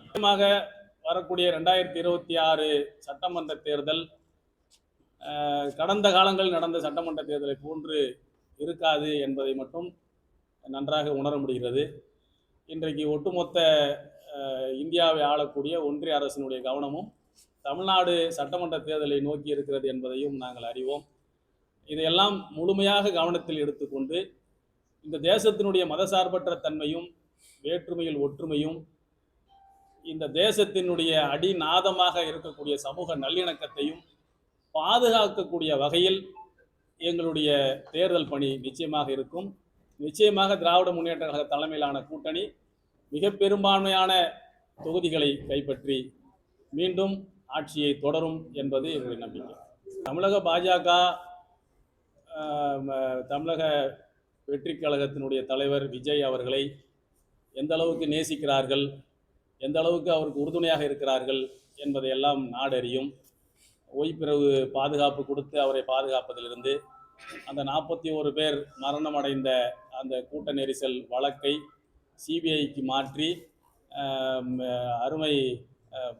முக்கியமாக வரக்கூடிய ரெண்டாயிரத்தி இருபத்தி ஆறு சட்டமன்ற தேர்தல் கடந்த காலங்களில் நடந்த சட்டமன்ற தேர்தலை போன்று இருக்காது என்பதை மட்டும் நன்றாக உணர முடிகிறது. இன்றைக்கு ஒட்டுமொத்த இந்தியாவை ஆளக்கூடிய ஒன்றிய அரசினுடைய கவனமும் தமிழ்நாடு சட்டமன்ற தேர்தலை நோக்கி இருக்கிறது என்பதையும் நாங்கள் அறிவோம். இதையெல்லாம் முழுமையாக கவனத்தில் எடுத்துக்கொண்டு இந்த தேசத்தினுடைய மதசார்பற்ற தன்மையும் வேற்றுமையில் ஒற்றுமையும் இந்த தேசத்தினுடைய அடிநாதமாக இருக்கக்கூடிய சமூக நல்லிணக்கத்தையும் பாதுகாக்கக்கூடிய வகையில் எங்களுடைய தேர்தல் பணி நிச்சயமாக இருக்கும். நிச்சயமாக திராவிட முன்னேற்ற கழக தலைமையிலான கூட்டணி மிக பெரும்பான்மையான தொகுதிகளை கைப்பற்றி மீண்டும் ஆட்சியை தொடரும் என்பது என்னுடைய நம்பிக்கை. தமிழக பாஜக தமிழக வெற்றி கழகத்தினுடைய தலைவர் விஜய் அவர்களை எந்த அளவுக்கு நேசிக்கிறார்கள் எந்த அளவுக்கு அவருக்கு உறுதுணையாக இருக்கிறார்கள் என்பதையெல்லாம் நாடறியும். ஒய்பிறவு பாதுகாப்பு கொடுத்து அவரை பாதுகாப்பதிலிருந்து அந்த நாற்பத்தி ஒரு பேர் மரணம் அடைந்த அந்த கூட்ட நெரிசல் வழக்கை சிபிஐக்கு மாற்றி அருமை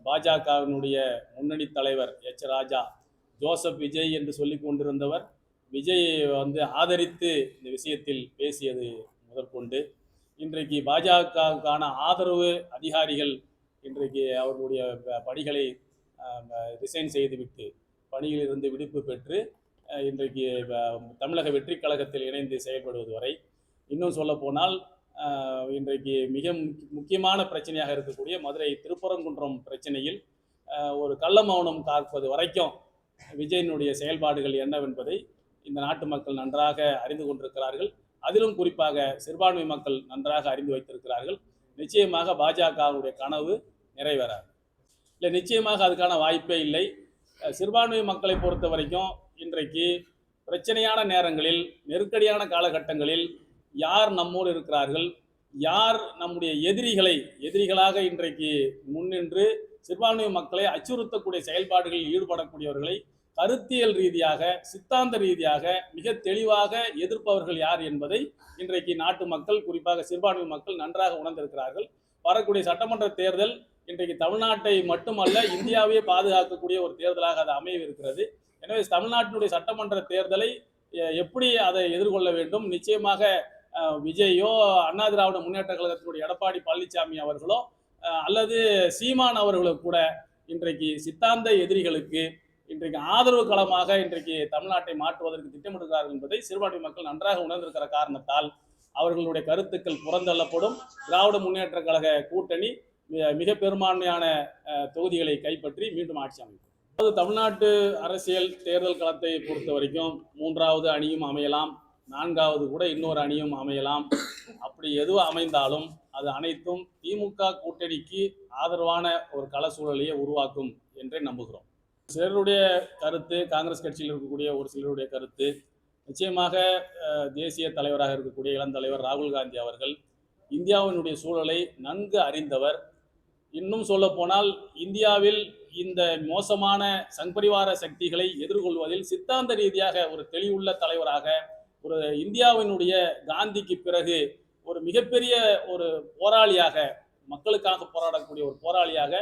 பாஜகவினுடைய முன்னணி தலைவர் எச். ராஜா ஜோசப் விஜய் என்று சொல்லி கொண்டிருந்தவர் விஜய் வந்து ஆதரித்து இந்த விஷயத்தில் பேசியது முதற்கொண்டு. இன்றைக்கு பாஜகவுக்கான ஆதரவு அதிகாரிகள் இன்றைக்கு அவர்களுடைய பணிகளை ரிசைன் செய்துவிட்டு பணியிலிருந்து விடுப்பு பெற்று இன்றைக்கு தமிழக வெற்றி கழகத்தில் இணைந்து செயல்படுவது வரை. இன்னும் சொல்லப்போனால் இன்றைக்கு மிக முக்கியமான பிரச்சனையாக இருக்கக்கூடிய மதுரை திருப்பரங்குன்றம் பிரச்சனையில் ஒரு கள்ள மௌனம் காப்பது வரைக்கும் விஜயனுடைய செயல்பாடுகள் என்னவென்பதை இந்த நாட்டு மக்கள் நன்றாக அறிந்து கொண்டிருக்கிறார்கள். அதிலும் குறிப்பாக சிறுபான்மை மக்கள் நன்றாக அறிந்து வைத்திருக்கிறார்கள். நிச்சயமாக பாஜகவுடைய கனவு நிறைவேறாது. இல்லை நிச்சயமாக அதுக்கான வாய்ப்பே இல்லை. சிறுபான்மை மக்களை பொறுத்த வரைக்கும் இன்றைக்கு பிரச்சனையான நேரங்களில் நெருக்கடியான காலகட்டங்களில் யார் நம்மோடு இருக்கிறார்கள்? யார் நம்முடைய எதிரிகளை எதிரிகளாக இன்றைக்கு முன்னின்று சிறுபான்மை மக்களை அச்சுறுத்தக்கூடிய செயல்பாடுகளில் ஈடுபடக்கூடியவர்களை கருத்தியல் ரீதியாக சித்தாந்த ரீதியாக மிக தெளிவாக எதிர்ப்பவர்கள் யார் என்பதை இன்றைக்கு நாட்டு மக்கள் குறிப்பாக சிறுபான்மை மக்கள் நன்றாக உணர்ந்திருக்கிறார்கள். வரக்கூடிய சட்டமன்ற தேர்தல் இன்றைக்கு தமிழ்நாட்டை மட்டுமல்ல இந்தியாவையே பாதுகாக்கக்கூடிய ஒரு தேர்தலாக அது அமையவிருக்கிறது. எனவே தமிழ்நாட்டினுடைய சட்டமன்ற தேர்தலை எப்படி அதை எதிர்கொள்ள வேண்டும்? நிச்சயமாக விஜயோ அண்ணா திராவிட முன்னேற்ற கழகத்தினுடைய எடப்பாடி பழனிசாமி அவர்களோ அல்லது சீமான் அவர்களோ கூட இன்றைக்கு சித்தாந்த எதிரிகளுக்கு இன்றைக்கு ஆதரவு களமாக இன்றைக்கு தமிழ்நாட்டை மாற்றுவதற்கு திட்டமிடுகிறார்கள் என்பதை சிறுபான்மை மக்கள் நன்றாக உணர்ந்திருக்கிற காரணத்தால் அவர்களுடைய கருத்துக்கள் புறந்தள்ளப்படும். திராவிட முன்னேற்ற கழக கூட்டணி மிக பெரும்பான்மையான தொகுதிகளை கைப்பற்றி மீண்டும் ஆட்சி அமைக்கும். அதாவது தமிழ்நாட்டு அரசியல் தேர்தல் களத்தை பொறுத்த வரைக்கும் மூன்றாவது அணியும் அமையலாம். நான்காவது கூட இன்னொரு அணியும் அமையலாம். அப்படி எதுவும் அமைந்தாலும் அது அனைத்தும் திமுக கூட்டணிக்கு ஆதரவான ஒரு கள சூழலையே உருவாக்கும் என்றே நம்புகிறோம். சிலருடைய கருத்து காங்கிரஸ் கட்சியில் இருக்கக்கூடிய ஒரு சிலருடைய கருத்து நிச்சயமாக தேசிய தலைவராக இருக்கக்கூடிய இளந்தலைவர் ராகுல் காந்தி அவர்கள் இந்தியாவினுடைய சூழலை நன்கு அறிந்தவர். இன்னும் சொல்ல போனால் இந்தியாவில் இந்த மோசமான சங்பரிவார சக்திகளை எதிர்கொள்வதில் சித்தாந்த ரீதியாக ஒரு தெளிவுள்ள தலைவராக ஒரு இந்தியாவினுடைய காந்திக்கு பிறகு ஒரு மிகப்பெரிய ஒரு போராளியாக மக்களுக்காக போராடக்கூடிய ஒரு போராளியாக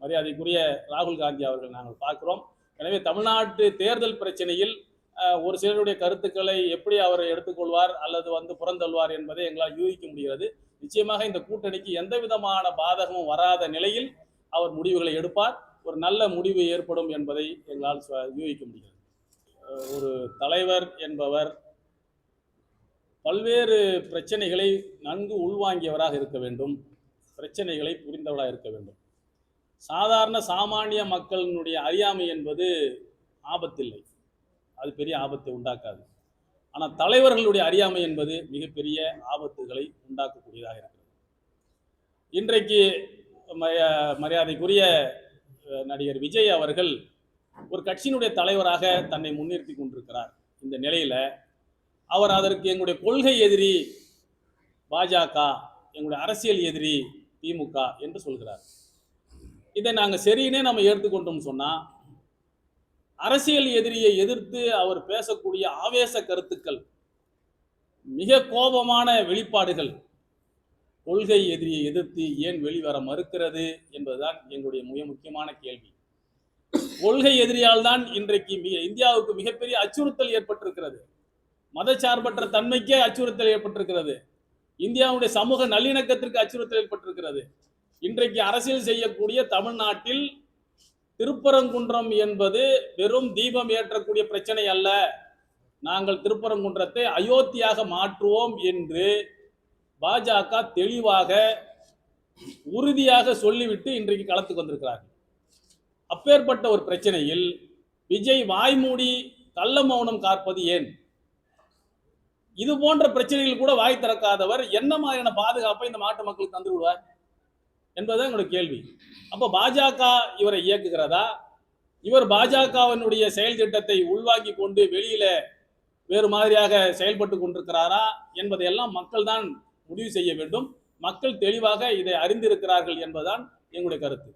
மரியாதைக்குரிய ராகுல் காந்தி அவர்கள் நாங்கள் பார்க்கிறோம். எனவே தமிழ்நாட்டு தேர்தல் பிரச்சனையில் ஒரு சிலருடைய கருத்துக்களை எப்படி அவர் எடுத்துக்கொள்வார் அல்லது வந்து புறந்தள்வார் என்பதை எங்களால் யூகிக்க முடிகிறது. நிச்சயமாக இந்த கூட்டணிக்கு எந்த விதமான பாதகமும் வராத நிலையில் அவர் முடிவுகளை எடுப்பார். ஒரு நல்ல முடிவு ஏற்படும் என்பதை எங்களால் சுவ- யூகிக்க முடிகிறது. ஒரு தலைவர் என்பவர் பல்வேறு பிரச்சனைகளை நன்கு உள்வாங்கியவராக இருக்க வேண்டும். பிரச்சனைகளை புரிந்தவராக இருக்க வேண்டும். சாதாரண சாமானிய மக்களினுடைய அறியாமை என்பது ஆபத்தில்லை. அது பெரிய ஆபத்தை உண்டாக்காது. ஆனால் தலைவர்களுடைய அறியாமை என்பது மிகப்பெரிய ஆபத்துகளை உண்டாக்கக்கூடியதாக இருக்கிறது. இன்றைக்கு மரியாதைக்குரிய நடிகர் விஜய் அவர்கள் ஒரு கட்சியினுடைய தலைவராக தன்னை முன்னிறுத்தி கொண்டிருக்கிறார். இந்த நிலையில அவர் அதற்கு எங்களுடைய கொள்கை எதிரி பாஜக எங்களுடைய அரசியல் எதிரி திமுக என்று சொல்கிறார். இதை நாங்கள் சரின்னே நம்ம ஏற்றுக்கொண்டோம் சொன்னா அரசியல் எதிரியை எதிர்த்து அவர் பேசக்கூடிய ஆவேச கருத்துக்கள் மிக கோபமான வெளிப்பாடுகள் கொள்கை எதிரியை எதிர்த்து ஏன் வெளிவர மறுக்கிறது என்பதுதான் எங்களுடைய மிக முக்கியமான கேள்வி. கொள்கை எதிரியால் தான் இன்றைக்கு மிக இந்தியாவுக்கு மிகப்பெரிய அச்சுறுத்தல் ஏற்பட்டிருக்கிறது. மதச்சார்பற்ற தன்மைக்கே அச்சுறுத்தல் ஏற்பட்டிருக்கிறது. இந்தியாவுடைய சமூக நல்லிணக்கத்திற்கு அச்சுறுத்தல் ஏற்பட்டிருக்கிறது. இன்றைக்கு அரசியல் செய்யக்கூடிய தமிழ்நாட்டில் திருப்பரங்குன்றம் என்பது வெறும் தீபம் ஏற்றக்கூடிய பிரச்சனை அல்ல. நாங்கள் திருப்பரங்குன்றத்தை அயோத்தியாக மாற்றுவோம் என்று பாஜக தெளிவாக உறுதியாக சொல்லிவிட்டு இன்றைக்கு களத்துக்கு வந்திருக்கிறார்கள். அப்பேற்பட்ட ஒரு பிரச்சனையில் விஜய் வாய்மூடி கள்ள மௌனம் காப்பது ஏன்? இது போன்ற பிரச்சனைகள் கூட வாய் திறக்காதவர் என்ன மாதிரியான பாதுகாப்பை இந்த நாட்டு மக்களுக்கு தந்து விடுவார் என்பதுதான் என்னோட கேள்வி. அப்போ பாஜக இவரை இயக்குகிறதா? இவர் பாஜகவினுடைய செயல் திட்டத்தை உள்வாங்கி கொண்டு வெளியில வேறு மாதிரியாக செயல்பட்டு கொண்டிருக்கிறாரா என்பதையெல்லாம் மக்கள் தான் முடிவு செய்ய வேண்டும். மக்கள் தெளிவாக இதை அறிந்திருக்கிறார்கள் என்பதுதான் எங்களுடைய கருத்து.